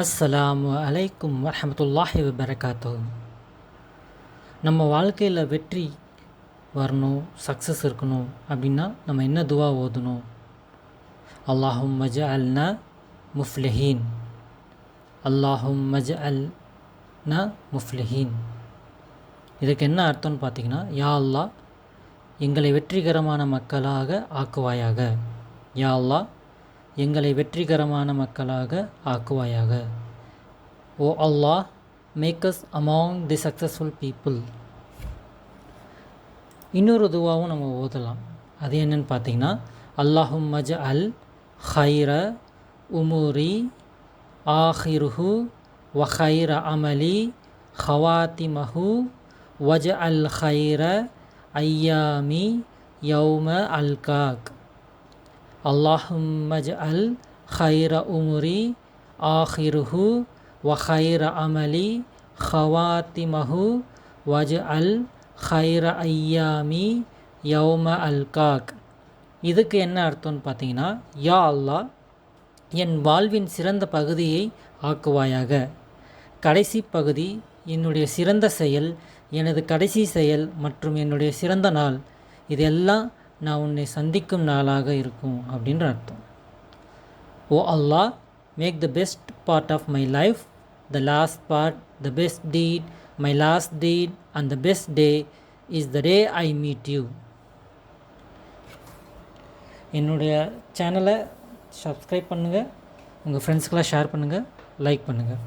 அஸ்ஸலாமு அலைக்கும் வரமத்துல்லாஹி வபரகாத்து நம்ம வாழ்க்கையில் வெற்றி வரணும் சக்ஸஸ் இருக்கணும் அப்படின்னா நம்ம என்ன துவா ஓதணும்? அல்லாஹும் மஜ அல்னா முஃப்லஹீன். அல்லாஹும் மஜ ந முஃப்லெஹீன். இதுக்கு என்ன அர்த்தம்னு பார்த்தீங்கன்னா யா அல்லா எங்களை வெற்றிகரமான மக்களாக ஆக்குவாயாக. யா அல்லா எங்களை வெற்றிகரமான மக்களாக ஆக்குவாயாக. O Allah make us among the successful people இன்னொரு துவாவும் நம்ம ஓதலாம். அது என்னன்னு பார்த்தீங்கன்னா அல்லாஹும் மஜ அல் ஹைர உமுரி ஆஹிருஹு வஹைர அமலி ஹவாத்திமஹு வஜ அல் ஹைர ஐயாமி யௌம அல்காக். அல்லாஹும்மஜ் அல் ஹைர உமுரி ஆஹிருஹு வஹைர அமலி ஹவாத்திமஹு வஜ் அல் ஹைர ஐயாமி யௌம அல் காக் இதுக்கு என்ன அர்த்தம்னு பார்த்தீங்கன்னா யா அல்லா என் வாழ்வின் சிறந்த பகுதியை ஆக்குவாயாக. கடைசி பகுதி என்னுடைய சிறந்த செயல் எனது கடைசி செயல் மற்றும் என்னுடைய சிறந்த நாள் இதெல்லாம் நான் உன்னை சந்திக்கும் நாளாக இருக்கும் அப்படின்ற அர்த்தம். O Allah make the best part of my life the last part the best deed my last deed and the best day is the day I meet you என்னுடைய சேனலை சப்ஸ்கிரைப் பண்ணுங்கள் உங்கள் ஃப்ரெண்ட்ஸ்க்கெலாம் ஷேர் பண்ணுங்கள் லைக் பண்ணுங்கள்